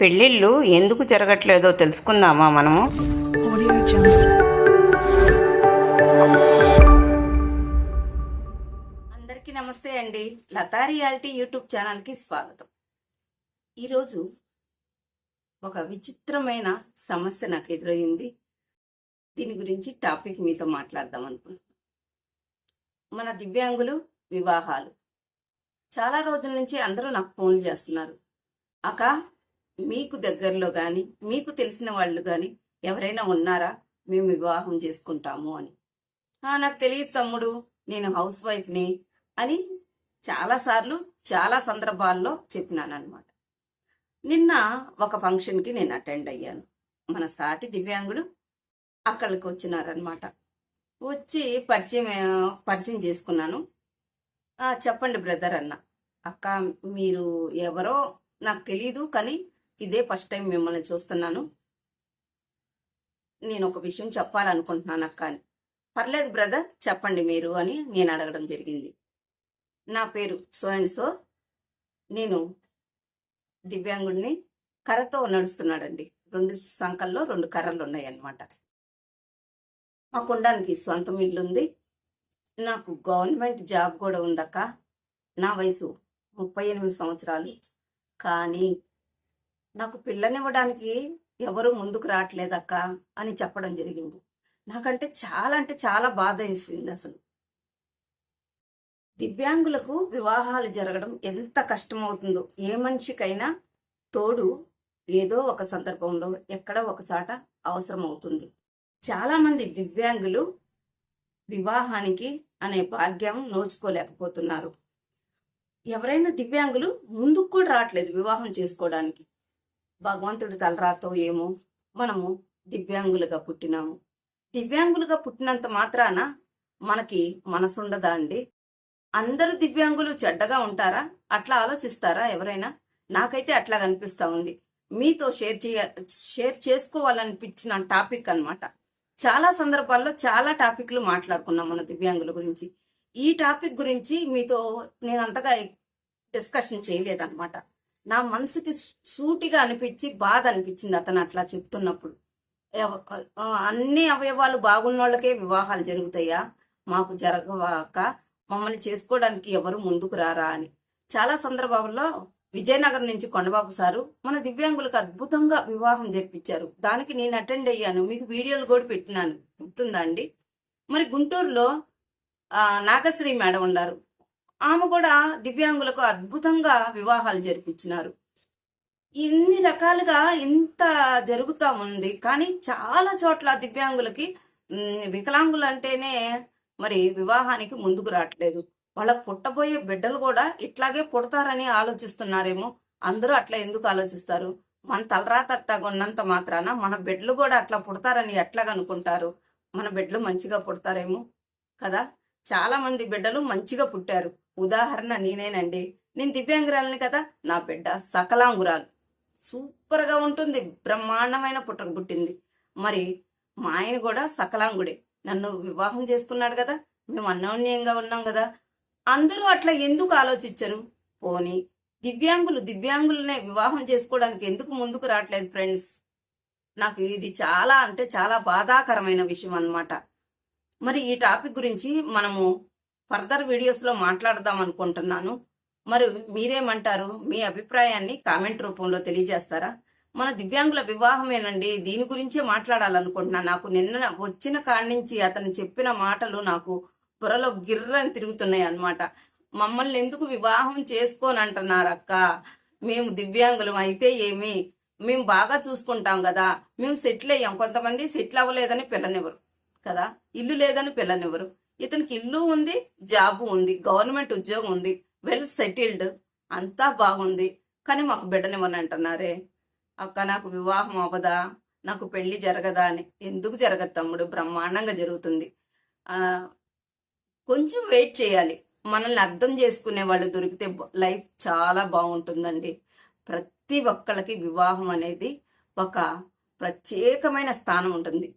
పెళ్ళిళ్ళు ఎందుకు జరగట్లేదో తెలుసుకుందామా మనము. అందరికీ నమస్తే అండి. లతా రియాలిటీ యూట్యూబ్ ఛానల్కి స్వాగతం. ఈరోజు ఒక విచిత్రమైన సమస్య నాకు ఎదురయ్యింది దీని గురించి టాపిక్ మీతో మాట్లాడదాం అనుకుంటున్నాను. మన దివ్యాంగులు వివాహాలు. చాలా రోజుల నుంచి అందరూ నాకు ఫోన్లు చేస్తున్నారు. అక్క మీకు దగ్గరలో కానీ మీకు తెలిసిన వాళ్ళు కానీ ఎవరైనా ఉన్నారా? మేము వివాహం చేసుకుంటాము అని. నాకు తెలియదు తమ్ముడు నేను హౌస్ వైఫ్ని అని చాలాసార్లు చాలా సందర్భాల్లో చెప్పినాను అనమాట నిన్న ఒక ఫంక్షన్కి నేను అటెండ్ అయ్యాను. మన సాటి దివ్యాంగుడు అక్కడికి వచ్చినారనమాట వచ్చి పరిచయం పరిచయం చేసుకున్నాను. చెప్పండి బ్రదర్ అన్న. అక్క మీరు ఎవరో నాకు తెలీదు కానీ ఇదే ఫస్ట్ టైం మిమ్మల్ని చూస్తున్నాను. నేను ఒక విషయం చెప్పాలనుకుంటున్నాను అక్క అని. పర్లేదు బ్రదర్ చెప్పండి మీరు అని నేను అడగడం జరిగింది. నా పేరు సో అండ్ సో నేను దివ్యాంగుడిని కర్రతో నడుస్తున్నాడండి. రెండు సంకల్లో రెండు కర్రలు ఉన్నాయి అన్నమాట మా కుండానికి సొంతం ఇల్లు ఉంది నాకు గవర్నమెంట్ జాబ్ కూడా ఉందక్క. నా వయసు ముప్పై ఎనిమిది సంవత్సరాలు. కానీ నాకు పిల్లనివ్వడానికి ఎవరు ముందుకు రావట్లేదక్క అని చెప్పడం జరిగింది. నాకంటే చాలా అంటే చాలా బాధ వేసింది అసలు. దివ్యాంగులకు వివాహాలు జరగడం ఎంత కష్టమవుతుందో ఏ మనిషికైనా తోడు ఏదో ఒక సందర్భంలో ఎక్కడో ఒకసాట అవసరం అవుతుంది చాలామంది దివ్యాంగులు వివాహానికి అనే భాగ్యం నోచుకోలేకపోతున్నారు. ఎవరైనా దివ్యాంగులు ముందుకు కూడా రావట్లేదు వివాహం చేసుకోవడానికి. భగవంతుడి తలరాతో ఏమో మనము దివ్యాంగులుగా పుట్టినాము. దివ్యాంగులుగా పుట్టినంత మాత్రాన మనకి మనసుండదా అండి? అందరూ దివ్యాంగులు చెడ్డగా ఉంటారా? అట్లా ఆలోచిస్తారా ఎవరైనా? నాకైతే అట్లా కనిపిస్తూ ఉంది. మీతో షేర్ చేయ షేర్ చేసుకోవాలనిపించిన టాపిక్ అన్నమాట. చాలా సందర్భాల్లో చాలా టాపిక్లు మాట్లాడుకున్నాం మన దివ్యాంగుల గురించి. ఈ టాపిక్ గురించి మీతో నేను అంతగా డిస్కషన్ చేయలేదన్నమాట. నా మనసుకి సూటిగా అనిపించి బాధ అనిపించింది అతను అట్లా చెప్తున్నప్పుడు. అన్ని అవయవాలు బాగున్న వాళ్ళకే వివాహాలు జరుగుతాయా? మాకు జరగవాక మమ్మల్ని చేసుకోవడానికి ఎవరు ముందుకు రారా అని. చాలా సందర్భాల్లో విజయనగరం నుంచి కొండబాబు సారు మన దివ్యాంగులకు అద్భుతంగా వివాహం జరిపించారు. దానికి నేను అటెండ్ అయ్యాను. మీకు వీడియోలు కూడా పెట్టినాను. గుర్తుందా అండి? మరి గుంటూరులో నాగశ్రీ మేడం ఉన్నారు. ఆమె కూడా దివ్యాంగులకు అద్భుతంగా వివాహాలు జరిపించినారు. ఇన్ని రకాలుగా ఇంత జరుగుతూ ఉంది. కానీ చాలా చోట్ల దివ్యాంగులకి వికలాంగులు అంటేనే మరి వివాహానికి ముందుకు రావట్లేదు. వాళ్ళకు పుట్టబోయే బిడ్డలు కూడా ఇట్లాగే పుడతారని ఆలోచిస్తున్నారేమో. అందరూ అట్లా ఎందుకు ఆలోచిస్తారు? మన తలరాత ఉన్నంత మాత్రాన మన బిడ్డలు కూడా అట్లా పుడతారని ఎట్లాగ అనుకుంటారు? మన బిడ్డలు మంచిగా పుడతారేమో కదా? చాలా మంది బిడ్డలు మంచిగా పుట్టారు. ఉదాహరణ నేనేనండి. నేను దివ్యాంగురాలని కదా నా బిడ్డ సకలాంగురాలు. సూపర్గా ఉంటుంది బ్రహ్మాండమైన పుట్టక పుట్టింది. మరి మా ఆయన కూడా సకలాంగుడే. నన్ను వివాహం చేసుకున్నాడు కదా మేము అన్యోన్యంగా ఉన్నాం కదా. అందరూ అట్లా ఎందుకు ఆలోచించరు? పోనీ దివ్యాంగులు దివ్యాంగులనే వివాహం చేసుకోవడానికి ఎందుకు ముందుకు రావట్లేదు ఫ్రెండ్స్? నాకు ఇది చాలా అంటే చాలా బాధాకరమైన విషయం అన్నమాట. మరి ఈ టాపిక్ గురించి మనము ఫర్దర్ వీడియోస్లో మాట్లాడదాం అనుకుంటున్నాను. మరి మీరేమంటారు? మీ అభిప్రాయాన్ని కామెంట్ రూపంలో తెలియజేస్తారా? మన దివ్యాంగుల వివాహమేనండి. దీని గురించే మాట్లాడాలనుకుంటున్నాను. నాకు నిన్న వచ్చిన కాడి నుంచి అతను చెప్పిన మాటలు నాకు బుర్రలో గిర్రని తిరుగుతున్నాయి అన్నమాట. మమ్మల్ని ఎందుకు వివాహం చేసుకోని మేము దివ్యాంగులం అయితే ఏమి? మేము బాగా చూసుకుంటాం కదా. మేము సెటిల్ అయ్యాం. కొంతమంది సెటిల్ అవ్వలేదని పిల్లనివ్వరు కదా? ఇల్లు లేదని పిల్లనివ్వరు. ఇతనికి ఇల్లు ఉంది జాబు ఉంది గవర్నమెంట్ ఉద్యోగం ఉంది వెల్ సెటిల్డ్ అంతా బాగుంది. కానీ మాకు బిడ్డనివ్వని అంటున్నారే. అక్క నాకు వివాహం అవ్వదా? నాకు పెళ్ళి జరగదా అని. ఎందుకు జరగదు తమ్ముడు? బ్రహ్మాండంగా జరుగుతుంది. కొంచెం వెయిట్ చేయాలి. మనల్ని అర్థం చేసుకునే వాళ్ళు దొరికితే లైఫ్ చాలా బాగుంటుందండి. ప్రతి ఒక్కళ్ళకి వివాహం అనేది ఒక ప్రత్యేకమైన స్థానం ఉంటుంది.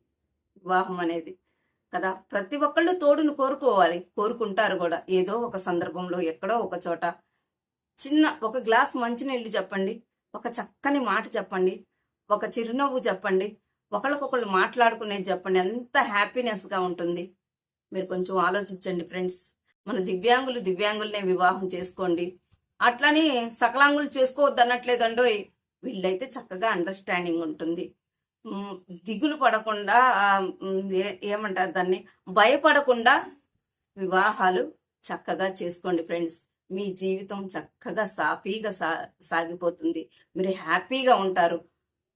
వివాహం అనేది. కదా? ప్రతి ఒక్కళ్ళు తోడును కోరుకోవాలి. కోరుకుంటారు కూడా. ఏదో ఒక సందర్భంలో ఎక్కడో ఒక చోట చిన్న ఒక గ్లాస్ మంచినీళ్ళు చెప్పండి. ఒక చక్కని మాట చెప్పండి. ఒక చిరునవ్వు చెప్పండి. ఒకరికొకళ్ళు మాట్లాడుకునేది చెప్పండి. ఎంత హ్యాపీనెస్గా ఉంటుంది. మీరు కొంచెం ఆలోచించండి ఫ్రెండ్స్. మన దివ్యాంగులు దివ్యాంగులనే వివాహం చేసుకోండి. అట్లని సకలాంగులు చేసుకోవద్దు అన్నట్లేదండోయ్ వీళ్ళైతే చక్కగా అండర్స్టాండింగ్ ఉంటుంది. దిగులు పడకుండా ఏ- ఏమంటారు దాన్ని? భయపడకుండా వివాహాలు చక్కగా చేసుకోండి ఫ్రెండ్స్. మీ జీవితం చక్కగా సాఫీగా సా సాగిపోతుంది. మీరు హ్యాపీగా ఉంటారు.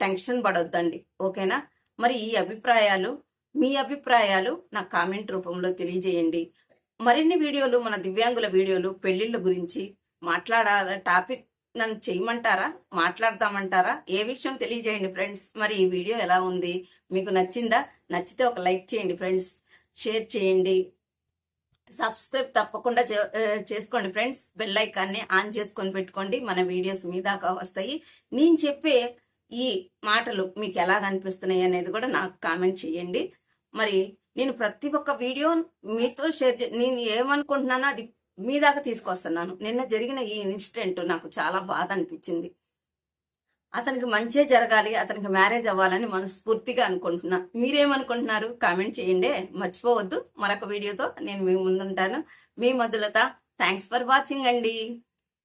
టెన్షన్ పడొద్దండి. ఓకేనా? మరి ఈ అభిప్రాయాలు మీ అభిప్రాయాలు నా కామెంట్ రూపంలో తెలియజేయండి. మరిన్ని వీడియోలు మన దివ్యాంగుల వీడియోలు పెళ్ళిళ్ళ గురించి మాట్లాడాల టాపిక్ నన్ను చేయమంటారా? మాట్లాడదామంటారా? ఏ విషయం తెలియజేయండి ఫ్రెండ్స్? మరి ఈ వీడియో ఎలా ఉంది? మీకు నచ్చిందా? నచ్చితే ఒక లైక్ చేయండి ఫ్రెండ్స్. షేర్ చేయండి. సబ్స్క్రైబ్ తప్పకుండా చే- చేసుకోండి ఫ్రెండ్స్. బెల్ ఐకాన్ని ఆన్ చేసుకొని పెట్టుకోండి. మన వీడియోస్ మీ దాకా వస్తాయి. నేను చెప్పే ఈ మాటలు మీకు ఎలా అనిపిస్తున్నాయి అనేది కూడా నాకు కామెంట్ చేయండి. మరి నేను ప్రతి ఒక్క వీడియో మీతో షేర్ చే నేను ఏమనుకుంటున్నానో అది మీ దాకా తీసుకొస్తున్నాను. నిన్న జరిగిన ఈ ఇన్సిడెంట్ నాకు చాలా బాధ అనిపించింది. అతనికి మంచే జరగాలి అతనికి మ్యారేజ్ అవ్వాలని మనస్ఫూర్తిగా అనుకుంటున్నా. మీరేమనుకుంటున్నారు? కామెంట్ చేయండి. మర్చిపోవద్దు. మరొక వీడియోతో నేను మీ ముందుంటాను. మీ మధులత థ్యాంక్స్ ఫర్ వాచింగ్ అండి.